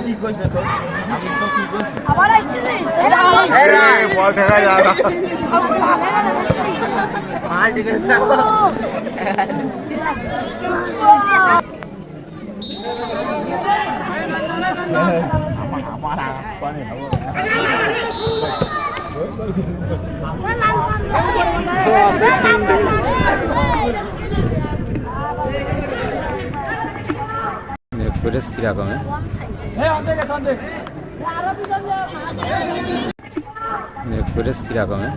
কি করছে তো আবার আসতেছিস বল দেখা যাবে মাল ঠিক আছে আমার পানি খাব। Footage কীরকমের footage কীরকমের